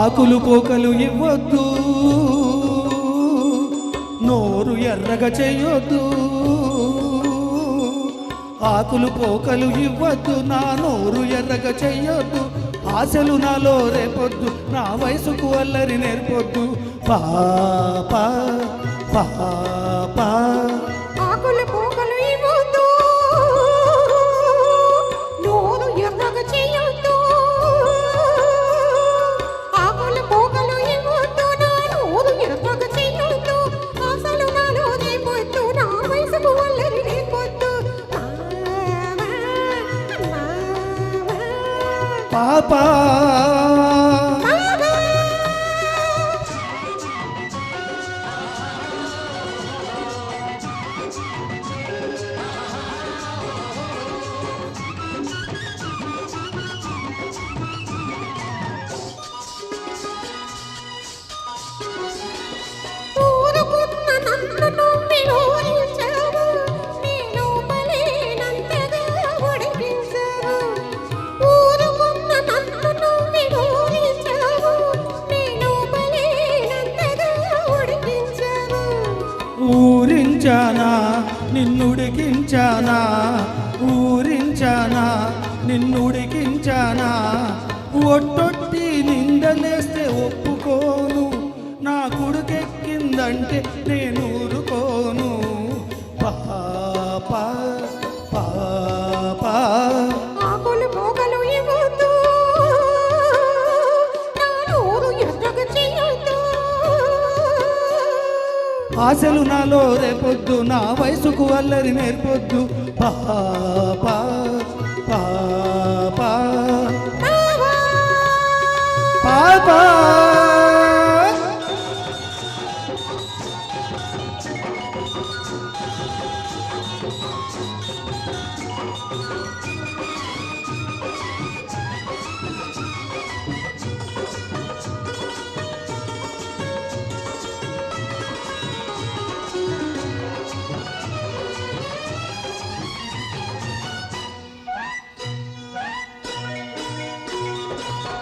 ఆకులు పోకలు ఇవ్వద్దు నోరు ఎర్రగా చేయొద్దు. ఆకులు పోకలు ఇవ్వద్దు నా నోరు ఎర్రగ చెయ్యొద్దు. ఆశలు నాలో రేపొద్దు నా వయసుకు అల్లరి నేర్పొద్దు. పాప పాపా పాపా ఊరించానా నిన్నుడికించానా ఊరించానా? నిన్నుడికించానా ఒట్టొట్టి నిందలేస్తే ఒప్పుకోను. నా కొడుకెక్కిందంటే నేను ఆశలు నాలో రేపొద్దు నా వయసుకు అల్లరి నేర్పొద్దు. పాపా పాపా పాప.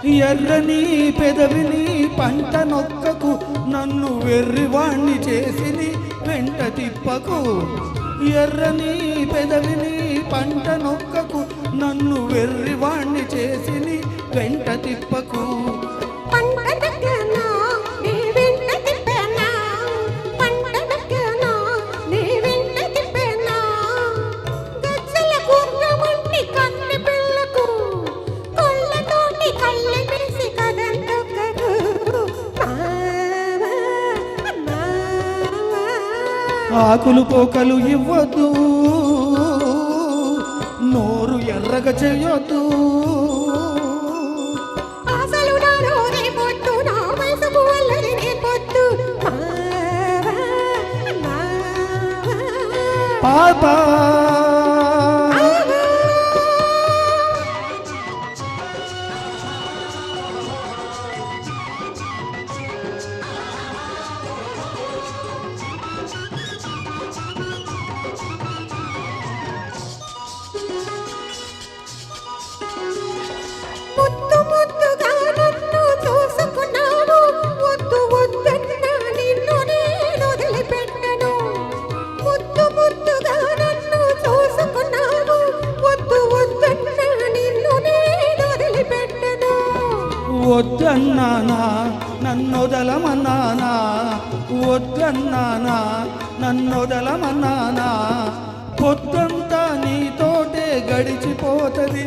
ఎర్రని పెదవిని పంట నొక్కకు నన్ను వెర్రివాణ్ణి చేసిని వెంట తిప్పకు. ఎర్రని పెదవిని పంట నొక్కకు నన్ను వెర్రివాణ్ణి చేసిని వెంట తిప్పకు. ఆకులు పోకలు ఇవ్వద్దు నోరు ఎర్రగా చేయొద్దు. పాపా వద్దన్నానా నన్నొదలమన్నానా వద్దన్నానా నన్నొదలమన్నానా పొద్దంతా నీతోటే గడిచిపోతుంది.